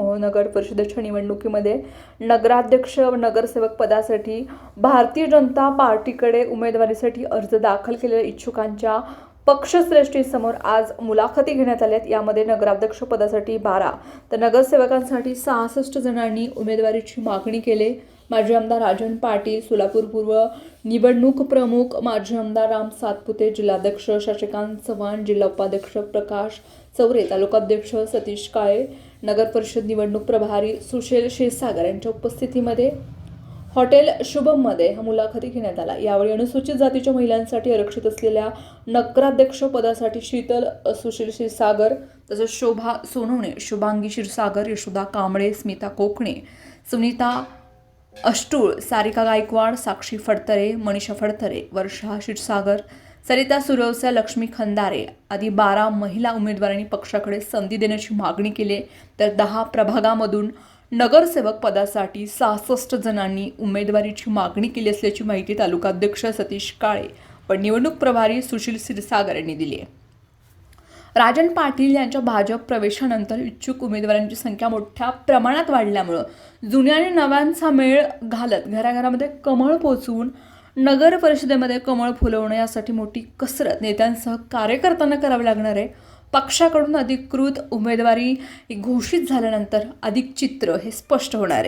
मोहोळ नगर परिषदेच्या निवडणुकीमध्ये नगराध्यक्ष व नगरसेवक पदासाठी भारतीय जनता पार्टीकडे उमेदवारीसाठी अर्ज दाखल केलेल्या इच्छुकांच्या पक्षश्रेष्ठीसमोर आज मुलाखती घेण्यात आल्यात. यामध्ये नगराध्यक्ष पदासाठी बारा तर नगरसेवकांसाठी सहासष्ट जणांनी उमेदवारीची मागणी केली. माजी आमदार राजन पाटील सोलापूर पूर्व निवडणूक प्रमुख माजी आमदार राम सातपुते जिल्हाध्यक्ष शशिकांत चव्हाण जिल्हा उपाध्यक्ष प्रकाश चौरे तालुकाध्यक्ष सतीश काळे नगर परिषद निवडणूक प्रभारी सुशील क्षीरसागर यांच्या उपस्थितीमध्ये हॉटेल शुभममध्ये हा मुलाखती घेण्यात आला. यावेळी अनुसूचित जातीच्या महिलांसाठी आरक्षित असलेल्या नगराध्यक्ष पदासाठी शीतल सुशील क्षीरसागर तसंच शोभा सोनवणे शुभांगी क्षीरसागर यशोदा कांबळे स्मिता कोकणे सुनीता अष्टूळ सारिका गायकवाड साक्षी फडतरे मनीषा फडतरे वर्षा क्षीरसागर सरिता सुरवसा लक्ष्मी खंदारे आदी बारा महिला उमेदवारांनी पक्षाकडे संधी देण्याची मागणी केली तर दहा प्रभागामधून नगरसेवक पदासाठी सहासष्ट जणांनी उमेदवारीची मागणी केली असल्याची माहिती तालुकाध्यक्ष सतीश काळे व निवडणूक प्रभारी सुशील क्षीरसागर यांनी दिली आहे. राजन पाटील यांच्या भाजप प्रवेशानंतर इच्छुक उमेदवारांची संख्या मोठ्या प्रमाणात वाढल्यामुळं जुन्या आणि नव्यांचा मेळ घालत घराघरामध्ये कमळ पोचवून नगर परिषदेमध्ये कमळ फुलवणं यासाठी मोठी कसरत. नेत्यांसह कार्यकर्त्यांना करावी लागणार आहे. पक्षाकडून अधिकृत उमेदवारी घोषित झाल्यानंतर अधिक चित्र हे स्पष्ट होणार आहे.